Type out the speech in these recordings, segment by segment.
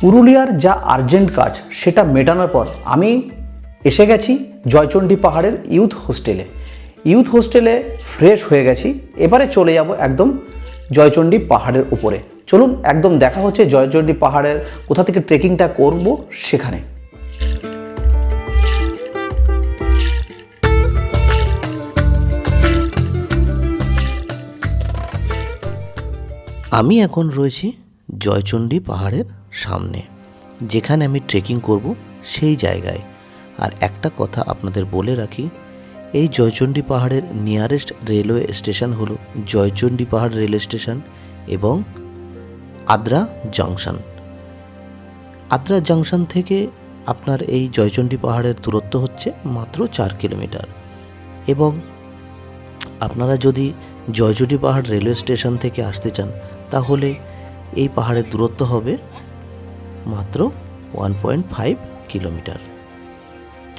পুরুলিয়ার যা আর্জেন্ট কাজ, সেটা মেটানোর পর আমি এসে গেছি জয়চণ্ডী পাহাড়ের ইউথ হোস্টেলে। ইউথ হোস্টেলে ফ্রেশ হয়ে গেছি, এবারে চলে যাব একদম জয়চণ্ডী পাহাড়ের উপরে। চলুন, একদম দেখা হচ্ছে জয়চণ্ডী পাহাড়ের, কোথা থেকে ট্রেকিংটা করব সেখানে। আমি এখন রয়েছি জয়চণ্ডী পাহাড়ের সামনে। যেখানে আমি ট্রেকিং করব, সেই জায়গায়। আর একটা কথা আপনাদের বলে রাখি, এই জয়চণ্ডী পাহাড়ের নিয়ারেস্ট রেলওয়ে স্টেশন হলো জয়চণ্ডী পাহাড় রেল স্টেশন এবং আদ্রা জংশন আদ্রা জংশন থেকে আপনার এই জয়চণ্ডী পাহাড়ের দূরত্ব হচ্ছে মাত্র চার কিলোমিটার। এবং আপনারা যদি জয়চণ্ডী পাহাড় রেলওয়ে স্টেশন থেকে আসতে চান, তাহলে এই পাহাড়ের দূরত্ব হবে মাত্র ওয়ান পয়েন্ট ফাইভ কিলোমিটার।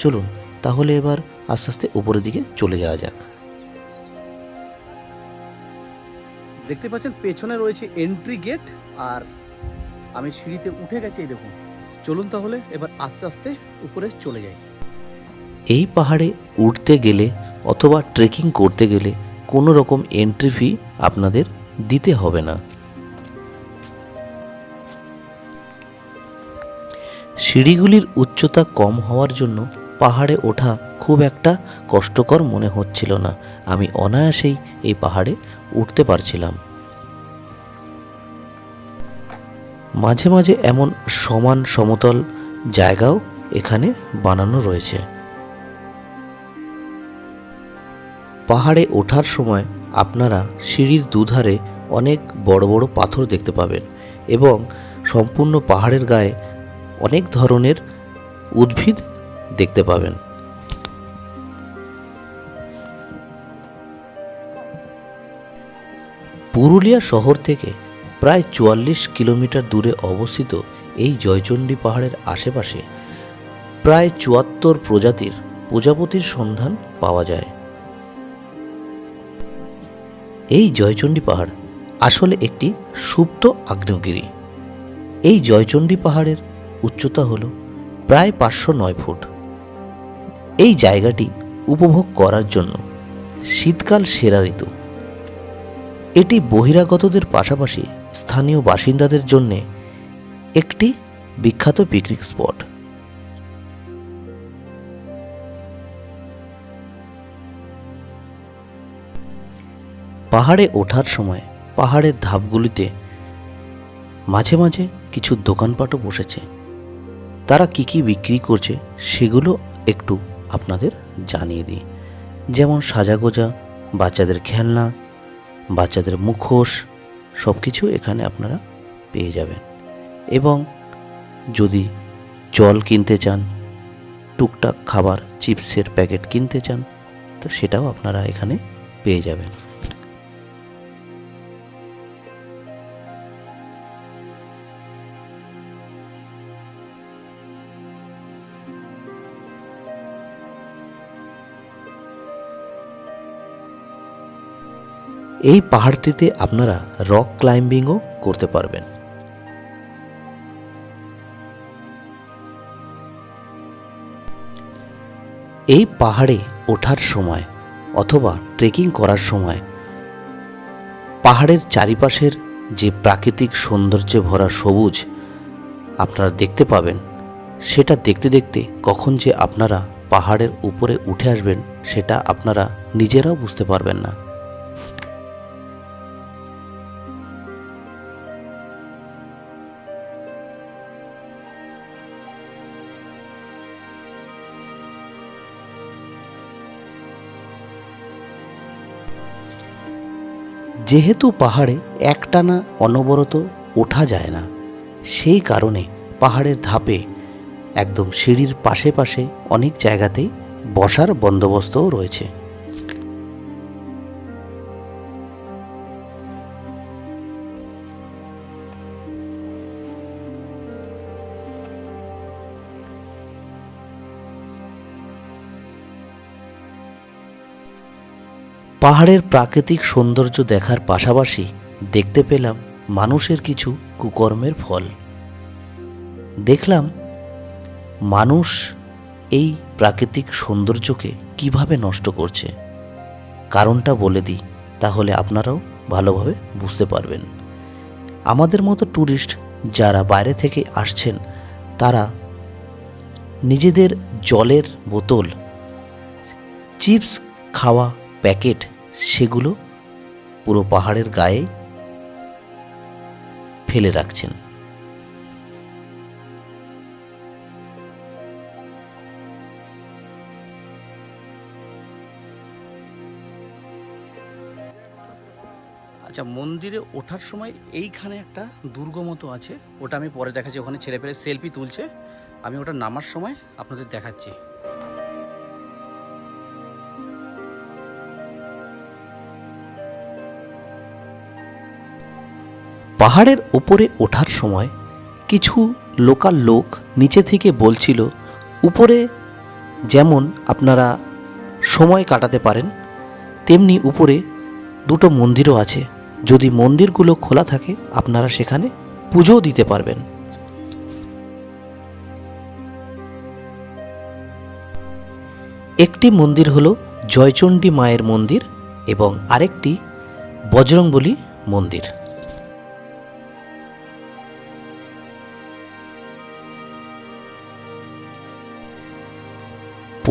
চলুন তাহলে এবার আস্তে আস্তে উপরের দিকে চলে যাওয়া যাক। দেখতে পাচ্ছেন পেছনে রয়েছে এন্ট্রি গেট আর আমি সিঁড়িতে উঠে গেছি দেখুন। চলুন তাহলে এবার আস্তে আস্তে উপরে চলে যাই। এই পাহাড়ে উঠতে গেলে অথবা ট্রেকিং করতে গেলে কোনো রকম এন্ট্রি ফি আপনাদের দিতে হবে না। সিঁড়িগুলির উচ্চতা কম হওয়ার জন্য পাহাড়ে ওঠা খুব একটা কষ্টকর মনে হচ্ছিল না। আমি অনায়াসেই এই পাহাড়ে উঠতে পারছিলাম। মাঝে মাঝে এমন সমান সমতল জায়গাও এখানে বানানো রয়েছে। পাহাড়ে ওঠার সময় আপনারা সিঁড়ির দুধারে অনেক বড় বড় পাথর দেখতে পাবেন এবং সম্পূর্ণ পাহাড়ের গায়ে অনেক ধরনের উদ্ভিদ দেখতে পাবেন। পুরুলিয়া শহর থেকে প্রায় চুয়াল্লিশ কিলোমিটার দূরে অবস্থিত এই জয়চণ্ডী পাহাড়ের আশেপাশে প্রায় চুয়াত্তর প্রজাতির প্রজাপতির সন্ধান পাওয়া যায়। এই জয়চণ্ডী পাহাড় আসলে একটি সুপ্ত আগ্নেয়গিরি। এই জয়চণ্ডী পাহাড়ের উচ্চতা হল প্রায় পাঁচশো নয় ফুট। এই জায়গাটি উপভোগ করার জন্য শীতকাল সেরা ঋতু। এটি বহিরাগতদের পাশাপাশি স্থানীয় বাসিন্দাদের জন্যে একটি বিখ্যাত পিকনিক স্পট পাহাড়ে ওঠার সময় পাহাড়ের ধাপগুলিতে মাঝে মাঝে কিছু দোকানপাটও বসেছে। তারা কি কি বিক্রি করছে সেগুলো একটু আপনাদের জানিয়ে দিই। যেমন সাজাগোজা, বাচ্চাদের খেলনা, বাচ্চাদের মুখোশ সব কিছু এখানে আপনারা পেয়ে যাবেন। এবং যদি জল কিনতে চান, টুকটাক খাবার, চিপসের প্যাকেট কিনতে চান, তো সেটাও আপনারা এখানে পেয়ে যাবেন। এই পাহাড়টিতে আপনারা রক ক্লাইম্বিংও করতে পারবেন। এই পাহাড়ে ওঠার সময় অথবা ট্রেকিং করার সময় পাহাড়ের চারিপাশের যে প্রাকৃতিক সৌন্দর্যে ভরা সবুজ আপনারা দেখতে পাবেন, সেটা দেখতে দেখতে কখন যে আপনারা পাহাড়ের উপরে উঠে আসবেন, সেটা আপনারা নিজেরাও বুঝতে পারবেন না। যেহেতু পাহাড়ে একটানা অনবরত ওঠা যায় না, সেই কারণে পাহাড়ের ধাপে একদম সিঁড়ির পাশে পাশে অনেক জায়গাতেই বসার বন্দোবস্তও রয়েছে। পাহাড়ের প্রাকৃতিক সৌন্দর্য দেখার পাশাপাশি দেখতে পেলাম মানুষের কিছু কুকর্মের ফল। দেখলাম মানুষ এই প্রাকৃতিক সৌন্দর্যকে কীভাবে নষ্ট করছে। কারণটা বলে দিই, তাহলে আপনারাও ভালোভাবে বুঝতে পারবেন। আমাদের মতো ট্যুরিস্ট যারা বাইরে থেকে আসছেন, তারা নিজেদের জলের বোতল, চিপস খাওয়া প্যাকেট, সেগুলো পুরো পাহাড়ের গায়ে ফেলে রাখছেন। আচ্ছা মন্দিরে ওঠার সময় এইখানে একটা দুর্গ মতো আছে। ওটা আমি পরে দেখাচ্ছি। ওখানে ছেলে পেলে সেলফি তুলছে। আমি ওটা নামার সময় আপনাদের দেখাচ্ছি। পাহাড়ের ওপরে ওঠার সময় কিছু লোকাল লোক নিচে থেকে বলছিল, উপরে যেমন আপনারা সময় কাটাতে পারেন, তেমনি উপরে দুটো মন্দিরও আছে। যদি মন্দিরগুলো খোলা থাকে, আপনারা সেখানে পুজোও দিতে পারবেন। একটি মন্দির হল জয়চণ্ডী মায়ের মন্দির এবং আরেকটি বজরংবলী মন্দির।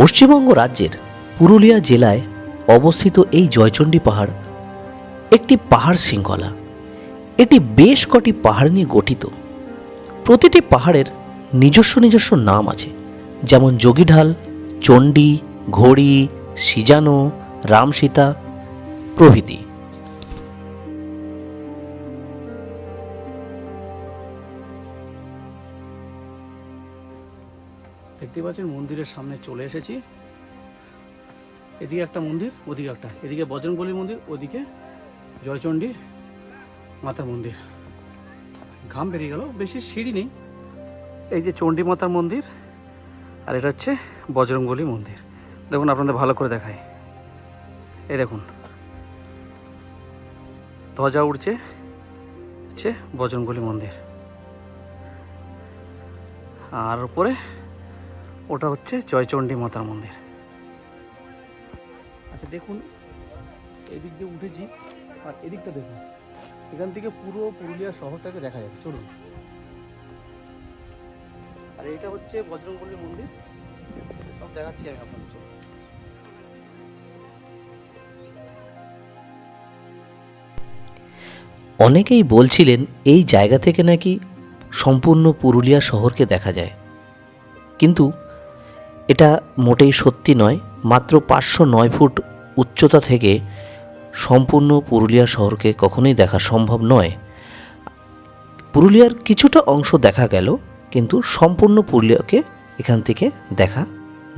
পশ্চিমবঙ্গ রাজ্যের পুরুলিয়া জেলায় অবস্থিত এই জয়চণ্ডী পাহাড় একটি পাহাড় শৃঙ্খলা। এটি বেশ কটি পাহাড় নিয়ে গঠিত। প্রতিটি পাহাড়ের নিজস্ব নিজস্ব নাম আছে, যেমন যোগীঢাল, চণ্ডী, ঘড়ি, সিজানো, রামসীতা প্রভৃতি। দেখতে পাচ্ছেন, মন্দিরের সামনে চলে এসেছি। এদিকে একটা মন্দির, ওদিকে একটা। এদিকে বজরংবলী মন্দির, ওদিকে জয়চণ্ডী মাতার মন্দির। ঘাম বেরিয়ে গেল, বেশি সিঁড়ি নেই। এই যে চণ্ডী মাতার মন্দির, আর এটা হচ্ছে বজরংবলী মন্দির। দেখুন, আপনাদের ভালো করে দেখায় এই দেখুন, ধ্বজা উঠছে হচ্ছে বজরংবলী মন্দির। আর উপরে ওটা হচ্ছে জয়চণ্ডী মাতার মন্দির। আচ্ছা দেখুন এদিক দিয়ে উঠেছি আর এদিকটা দেখুন এখান থেকে পুরো পুরুলিয়া শহরটাকে দেখা যাবে চলুন। আর এটা হচ্ছে বজরংবলী মন্দির সব দেখাচ্ছি আমি আপনাদের। চলুন। অনেকেই বলছিলেন এই জায়গা থেকে নাকি সম্পূর্ণ পুরুলিয়া শহরকে দেখা যায়। কিন্তু এটা মোটেই সত্যি নয়, মাত্র পাঁচশো নয় ফুট উচ্চতা থেকে সম্পূর্ণ পুরুলিয়া শহরকে কখনোই দেখা সম্ভব নয়। পুরুলিয়ার কিছুটা অংশ দেখা গেল, কিন্তু সম্পূর্ণ পুরুলিয়াকে এখান থেকে দেখা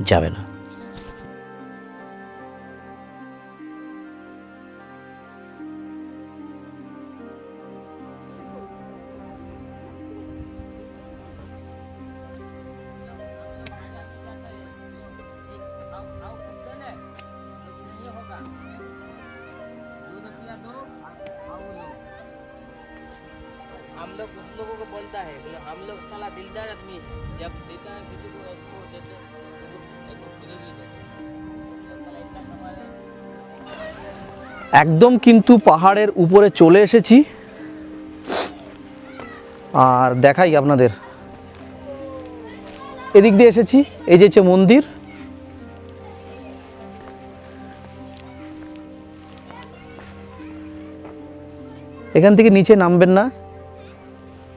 যাবে না। हम लोग उस लोगों को बोलता है बोले हम लोग साला दिलदार आदमी है। जब देता है किसी को उसको देते उसको उसको फ्री भी देते साला इतना कमा रहे हैं। একদম কিন্তু পাহাড়ের উপরে চলে এসেছি আর দেখাই আপনাদের এদিক দিয়ে এসেছি এই যে হচ্ছে মন্দির এখান থেকে নিচে নামবেন না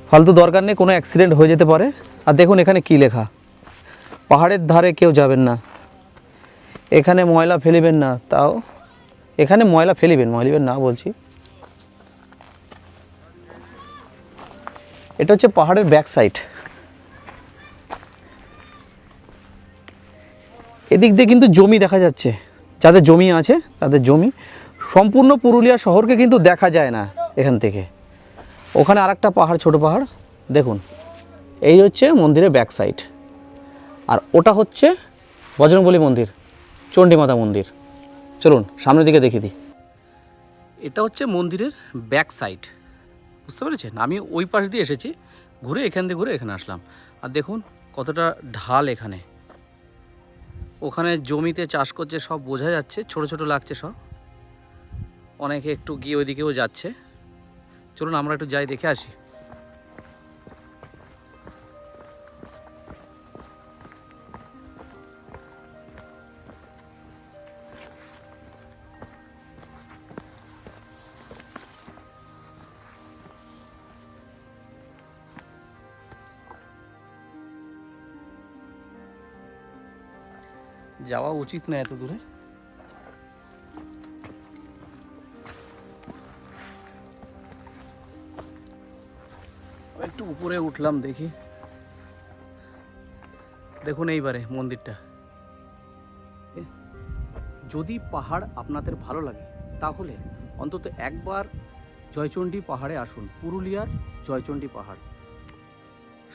ফালতু দরকার নেই, কোনো অ্যাক্সিডেন্ট হয়ে যেতে পারে। আর দেখুন এখানে কি লেখা। পাহাড়ের ধারে কেউ যাবেন না। এখানে ময়লা ফেলিবেন না, তাও এখানে ময়লা ফেলিবেন, ময়লিবেন না বলছি। এটা হচ্ছে পাহাড়ের ব্যাক সাইড এদিক দিয়ে কিন্তু জমি দেখা যাচ্ছে। যাদের জমি আছে, তাদের জমি। সম্পূর্ণ পুরুলিয়া শহরকে কিন্তু দেখা যায় না এখান থেকে। ওখানে আরেকটা পাহাড়, ছোট পাহাড়, দেখুন। এই হচ্ছে মন্দিরের ব্যাক সাইড আর ওটা হচ্ছে বজরংবলী মন্দির, চণ্ডীমাতা মন্দির। চলুন, সামনের দিকে দেখিয়ে দিই। এটা হচ্ছে মন্দিরের ব্যাক সাইড বুঝতে পেরেছেন? আমি ওই পাশ দিয়ে এসেছি, ঘুরে এখান দিয়ে ঘুরে এখানে আসলাম। আর দেখুন, কতটা ঢাল এখানে। ওখানে জমিতে চাষ করছে, সব বোঝা যাচ্ছে, ছোট ছোট লাগছে সব। অনেকে একটু গিয়ে ওইদিকেও যাচ্ছে। চলুন আমরা একটু যাই দেখে আসি। যাওয়া উচিত না এত দূরে। উপরে উঠলাম দেখি। দেখুন এইবারে মন্দিরটা। যদি পাহাড় আপনাদের ভালো লাগে, তাহলে অন্তত একবার জয়চণ্ডী পাহাড়ে আসুন, পুরুলিয়ার জয়চণ্ডী পাহাড়।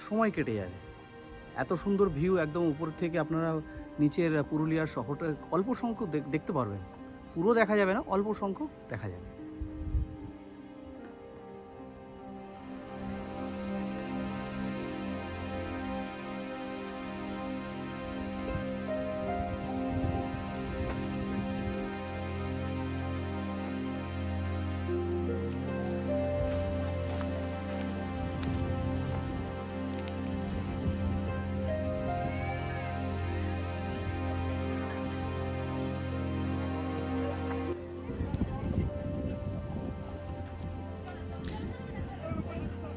সময় কেটে যাবে। এত সুন্দর ভিউ একদম উপর থেকে আপনারা নিচের পুরুলিয়ার শহরটা অল্প সংখ্যক দেখ- দেখতে পারবেন। পুরো দেখা যাবে না, অল্প সংখ্যক দেখা যাবে।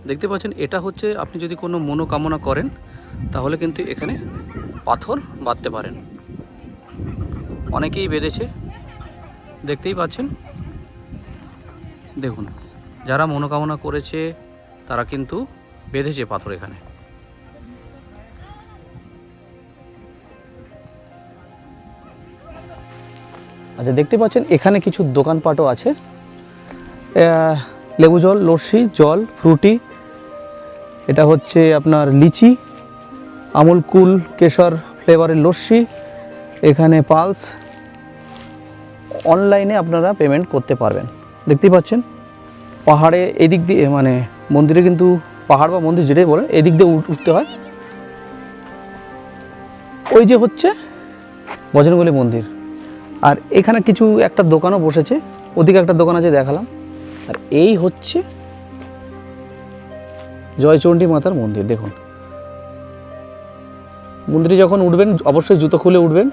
দেখতে পাচ্ছেন, এটা হচ্ছে আপনি যদি কোনো মনোকামনা করেন, তাহলে কিন্তু এখানে পাথর বাঁধতে পারেন। অনেকেই বেঁধেছে, দেখতেই পাচ্ছেন। দেখুন, যারা মনোকামনা করেছে, তারা কিন্তু বেঁধেছে পাথর এখানে। আচ্ছা দেখতে পাচ্ছেন, এখানে কিছু দোকানপাটও আছে। লেবু জল, লস্যি, জল, ফ্রুটি এটা হচ্ছে আপনার লিচি, আমুল কুল, কেশর ফ্লেভারের লস্যি, এখানে পালস। অনলাইনে আপনারা পেমেন্ট করতে পারবেন। দেখতেই পাচ্ছেন? পাহাড়ে এদিক দিয়ে মানে মন্দিরে কিন্তু পাহাড় বা মন্দির যেটাই বলেন, এদিক দিয়ে উঠ- উঠতে হয়। ওই যে হচ্ছে বজরঙ্গলি মন্দির। আর এখানে কিছু একটা দোকানও বসেছে, ওদিকে একটা দোকান আছে দেখালাম। আর এই হচ্ছে জয়চণ্ডী মাতার মন্দির, দেখুন। মন্দিরে যখন উঠবেন, অবশ্যই জুতো খুলে উঠবেন।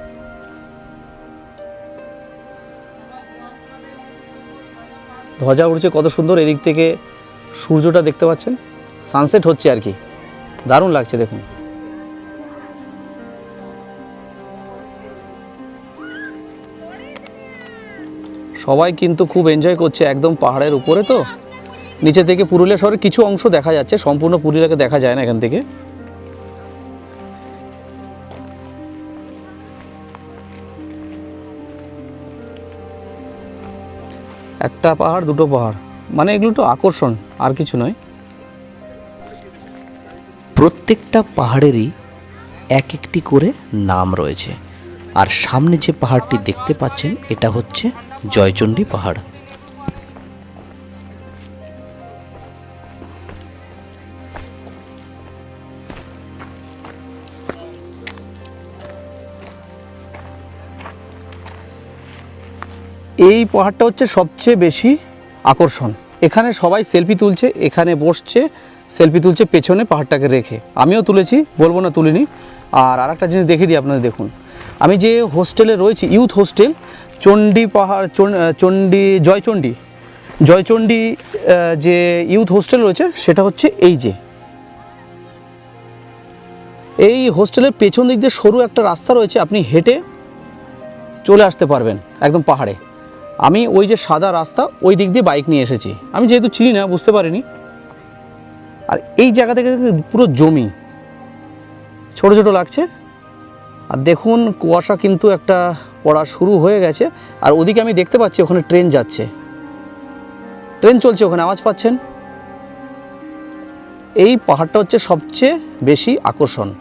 ধ্বজা উঠছে কত সুন্দর, এদিক থেকে সূর্যটা দেখতে পাচ্ছেন। সানসেট হচ্ছে আর কি। দারুণ লাগছে, দেখুন। সবাই কিন্তু খুব এনজয় করছে, একদম পাহাড়ের উপরে তো। নিচে থেকে পুরুলিয়া শহরের কিছু অংশ দেখা যাচ্ছে, সম্পূর্ণ পুরুলিয়াকে দেখা যায় না এখান থেকে। একটা পাহাড়, দুটো পাহাড়। মানে এগুলো তো আকর্ষণ, আর কিছু নয়। প্রত্যেকটা পাহাড়েরই এক একটি করে নাম রয়েছে। আর সামনে যে পাহাড়টি দেখতে পাচ্ছেন, এটা হচ্ছে জয়চণ্ডী পাহাড়। এই পাহাড়টা হচ্ছে সবচেয়ে বেশি আকর্ষণ। এখানে সবাই সেলফি তুলছে, এখানে বসছে সেলফি তুলছে, পেছনে পাহাড়টাকে রেখে। আমিও তুলেছি, বলব না তুলিনি। আর আরেকটা জিনিস দেখে দিই আপনাদের, দেখুন। আমি যে হোস্টেলে রয়েছি ইউথ হোস্টেল চণ্ডী পাহাড় চণ্ডী, জয়চণ্ডী। জয়চণ্ডী যে ইউথ হোস্টেল রয়েছে, সেটা হচ্ছে এই যে। এই হোস্টেলের পেছন দিক দিয়ে সরু একটা রাস্তা রয়েছে, আপনি হেঁটে চলে আসতে পারবেন, একদম পাহাড়ে। আমি ওই যে সাদা রাস্তা ওই দিক দিয়ে বাইক নিয়ে এসেছি। আমি যেহেতু চিনি না, বুঝতে পারিনি। আর এই জায়গা থেকে পুরো জমি। ছোট ছোট লাগছে। আর দেখুন, কুয়াশা কিন্তু একটা পড়া শুরু হয়ে গেছে। আর ওদিকে আমি দেখতে পাচ্ছি, ওখানে ট্রেন যাচ্ছে। ট্রেন চলছে ওখানে, আওয়াজ পাচ্ছেন? এই পাহাড়টা হচ্ছে সবচেয়ে বেশি আকর্ষণ।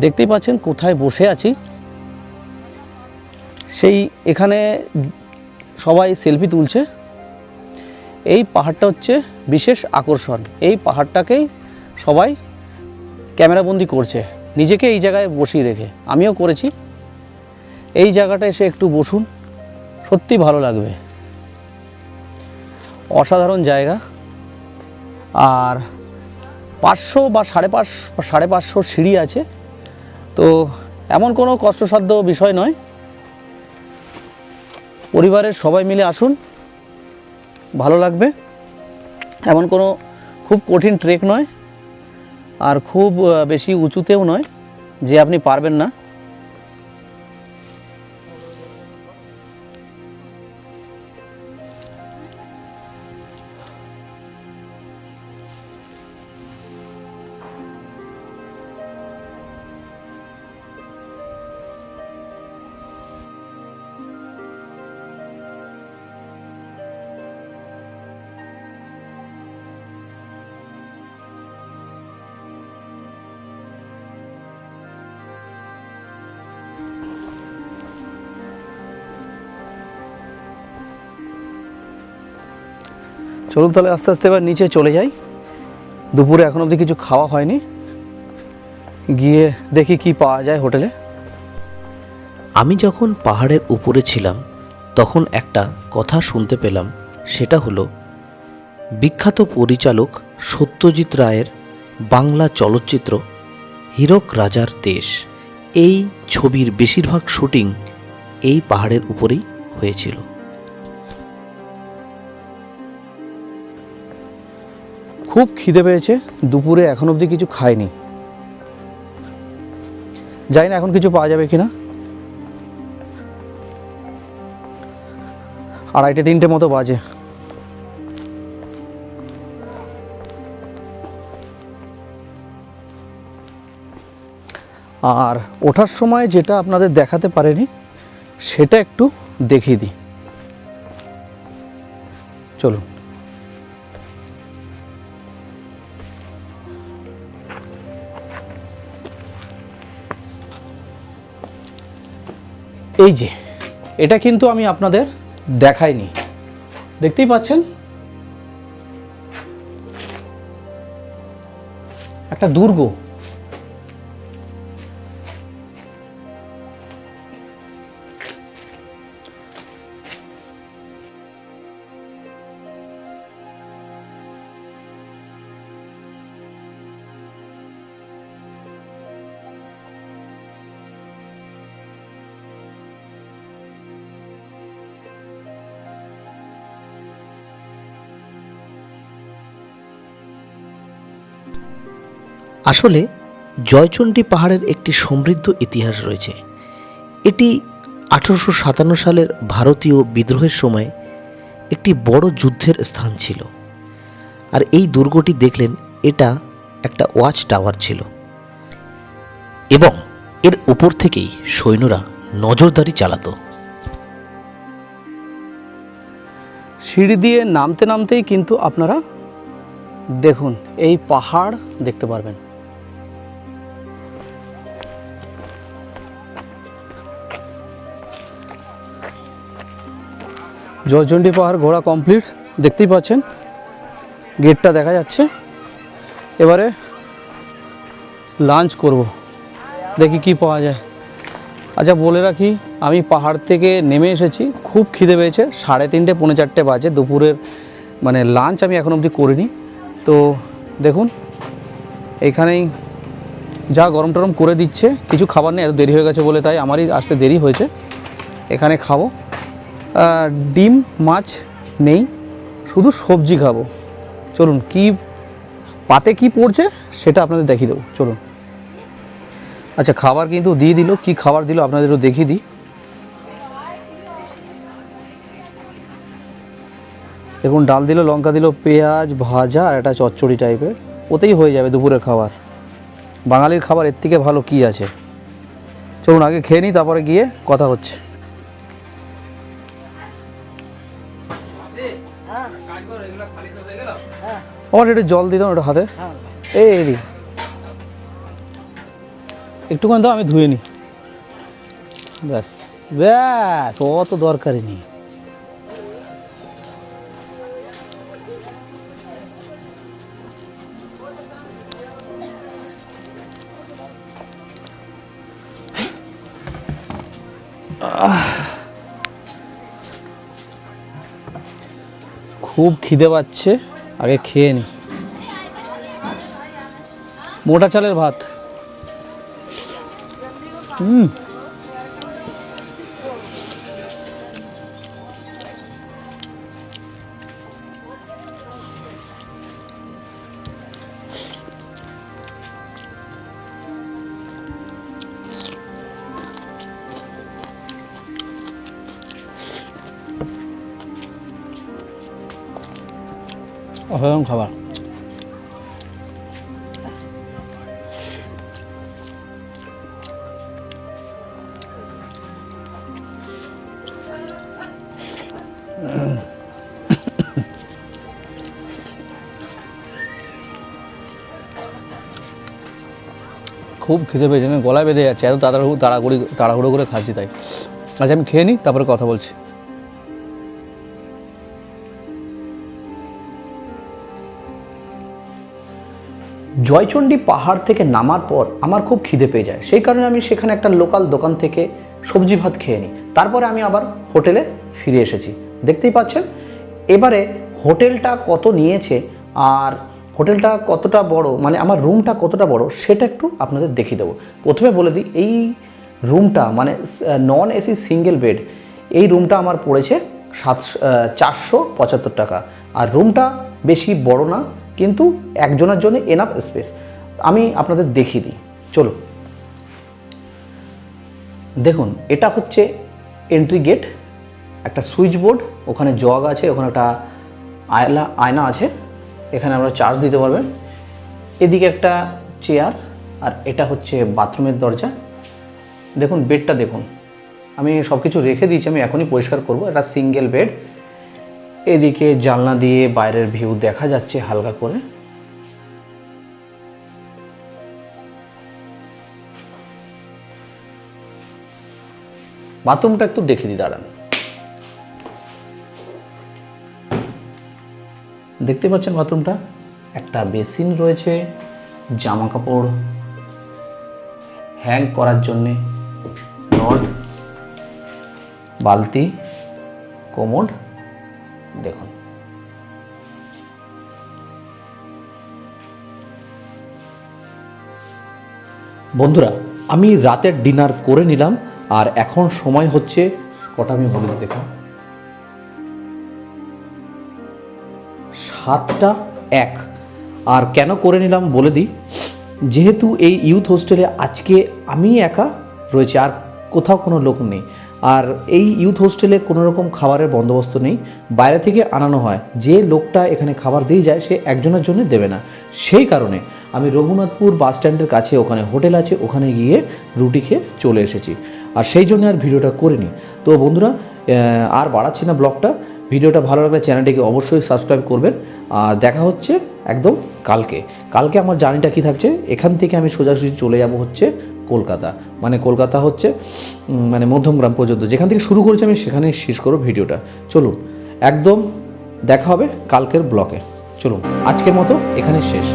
দেখতেই পাচ্ছেন কোথায় বসে আছি। সেই এখানে সবাই সেলফি তুলছে। এই পাহাড়টা হচ্ছে বিশেষ আকর্ষণ। এই পাহাড়টাকেই সবাই ক্যামেরাবন্দি করছে। নিজেকে এই জায়গায় বসিয়ে রেখে। আমিও করেছি। এই জায়গাটা এসে একটু বসুন। সত্যি ভালো লাগবে। অসাধারণ জায়গা। আর পাঁচশো বা সাড়ে পাঁচ সাড়ে পাঁচশো সিঁড়ি আছে। তো এমন কোনো কষ্টসাধ্য বিষয় নয়। পরিবারের সবাই মিলে আসুন, ভালো লাগবে। এমন কোনো খুব কঠিন ট্রেক নয়, আর খুব বেশি উঁচুতেও নয় যে আপনি পারবেন না। চলুন তাহলে আস্তে আস্তে এবার নিচে চলে যাই। দুপুরে এখন অবধি কিছু খাওয়া হয়নি। গিয়ে দেখি কি পাওয়া যায় হোটেলে। আমি যখন পাহাড়ের উপরে ছিলাম, তখন একটা কথা শুনতে পেলাম। সেটা হলো, বিখ্যাত পরিচালক সত্যজিৎ রায়ের বাংলা চলচ্চিত্র হীরক রাজার দেশ। এই ছবির বেশিরভাগ শুটিং এই পাহাড়ের উপরেই হয়েছিল। খুব খিদে পেয়েছে, দুপুরে এখন অবধি কিছু খায়নি। জানি না এখন কিছু পাওয়া যাবে কিনা। আড়াইটে, তিনটে মতো বাজে। আর ওঠার সময় যেটা আপনাদের দেখাতে পারেনি, সেটা একটু দেখিয়ে দিই। চলুন। এই যে এটা কিন্তু আমি আপনাদের দেখাইনি। দেখতেই পাচ্ছেন? একটা দুর্গ। আসলে জয়চণ্ডী পাহাড়ের একটি সমৃদ্ধ ইতিহাস রয়েছে। এটি আঠারোশো সাতান্ন সালের ভারতীয় বিদ্রোহের সময় একটি বড় যুদ্ধের স্থান ছিল। আর এই দুর্গটি দেখলেন, এটা একটা ওয়াচ টাওয়ার ছিল। এবং এর উপর থেকেই সৈন্যরা নজরদারি চালাতো। সিঁড়ি দিয়ে নামতে নামতেই কিন্তু আপনারা দেখুন, এই পাহাড় দেখতে পারবেন। জয়চণ্ডী পাহাড় ঘোরা কমপ্লিট, দেখতেই পাচ্ছেন, গেটটা দেখা যাচ্ছে। এবারে লাঞ্চ করব, দেখি কি পাওয়া যায়। আচ্ছা বলে রাখি, আমি পাহাড় থেকে নেমে এসেছি, খুব খিদে পেয়েছে, সাড়ে তিনটে, পৌনে চারটে বাজে, দুপুরের মানে লাঞ্চ আমি এখন অবধি করিনি। তো দেখুন, এখানেই যা গরম টরম করে দিচ্ছে, কিছু খাবার নেই, এত দেরি হয়ে গেছে বলে তাই আমারই আসতে দেরি হয়েছে। এখানে খাব। ডিম, মাছ নেই, শুধু সবজি খাব। চলুন, কি পাতে কি পড়ছে সেটা আপনাদের দেখিয়ে দেবো। চলুন। আচ্ছা খাবার কিন্তু দিয়ে দিল। কি খাবার দিল আপনাদের একটু দেখিয়ে দিই। দেখুন, ডাল দিল, লঙ্কা দিল, পেঁয়াজ, ভাজা আর একটা চচ্চড়ি টাইপের। ওতেই হয়ে যাবে দুপুরের খাবার। বাঙালির খাবার এর থেকে ভালো কি আছে? চলুন, আগে খেয়ে নিই, তারপরে গিয়ে কথা হচ্ছে। আমার একটু জল দিতাম ওটা হাতে। এই এই দিক। একটুখানি দাও আমি ধুয়ে নিই ব্যাস ব্যাস অত দরকারই নেই। খুব খিদে পাচ্ছে। আগে খেয়ে নি। মোটা চালের ভাত। হুম। খুব খিদে পেয়েছে, না, গলায় বেঁধে যাচ্ছে, এত তাড়াহুড়ো, তাড়াহুড়ি, তাড়াহুড়ো করে খাচ্ছি তাই। আচ্ছা আমি খেয়ে নিই তারপরে কথা বলছি। জয়চণ্ডী পাহাড় থেকে নামার পর আমার খুব খিদে পেয়ে যায়। সেই কারণে আমি সেখানে একটা লোকাল দোকান থেকে সবজি ভাত খেয়ে নিই তারপরে আমি আবার হোটেলে ফিরে এসেছি। দেখতেই পাচ্ছেন? এবারে হোটেলটা কত নিয়েছে আর হোটেলটা কতটা বড় মানে আমার রুমটা কতটা বড়, সেটা একটু আপনাদের দেখিয়ে দেবো। প্রথমে বলে দিই, এই রুমটা মানে নন এসি সিঙ্গেল বেড এই রুমটা আমার পড়েছে সাতশো চারশো পঁচাত্তর টাকা। আর রুমটা বেশি বড় না, কিন্তু একজনের জন্য এনাফ স্পেস আমি আপনাদের দেখিয়ে দিই চলো দেখুন, এটা হচ্ছে এন্ট্রি গেট একটা সুইচ বোর্ড ওখানে জগ আছে, ওখানে একটা আয়লা, আয়না আছে। এখানে আমরা চার্জ দিতে পারবেন। এদিকে একটা চেয়ার আর এটা হচ্ছে বাথরুমের দরজা। দেখুন বেডটা দেখুন। আমি সব কিছু রেখে দিয়েছি, আমি এখনই পরিষ্কার করব। এটা সিঙ্গেল বেড এদিকে জানলা দিয়ে বাইরের ভিউ দেখা যাচ্ছে হালকা করে। বাথরুমটা একটু দেখে দিই, দাঁড়ান। দেখতে পাচ্ছেন বাথরুমটা? একটা বেসিন রয়েছে জামা কাপড় হ্যাং করার জন্যে, রড, বালতি কোমোড দেখুন। বন্ধুরা, আমি রাতের ডিনার করে নিলাম, আর এখন সময় হচ্ছে, কটা আমি বলে দেখুন সাতটা এক। আর কেন করে নিলাম বলে দিই, যেহেতু এই ইউথ হোস্টেলে আজকে আমি একা রয়েছে, আর কোথাও কোনো লোক নেই। আর এই ইউথ হোস্টেলে কোনো রকম খাবারের বন্দোবস্ত নেই, বাইরে থেকে আনানো হয়। যে লোকটা এখানে খাবার দিয়ে যায়, সে একজনের জন্য দেবে না। সেই কারণে আমি রঘুনাথপুর বাস স্ট্যান্ডের কাছে ওখানে হোটেল আছে, ওখানে গিয়ে রুটি খেয়ে চলে এসেছি। আর সেই জন্য আর ভিডিওটা করিনি। তো বন্ধুরা আর বাড়াচ্ছি না ব্লগটা। ভিডিওটা ভালো লাগলে চ্যানেলটিকে অবশ্যই সাবস্ক্রাইব করবেন। আর দেখা হচ্ছে একদম কালকে। কালকে আমার জার্নিটা কী থাকছে? এখান থেকে আমি সোজাসুজি চলে যাব হচ্ছে কলকাতা। মানে কলকাতা হচ্ছে মানে মধ্যমগ্রাম পর্যন্ত। যেখান থেকে শুরু করেছি আমি সেখানেই শেষ করব ভিডিওটা। চলুন, একদম দেখা হবে কালকের ব্লকে। চলুন, আজকের মতো এখানে শেষ।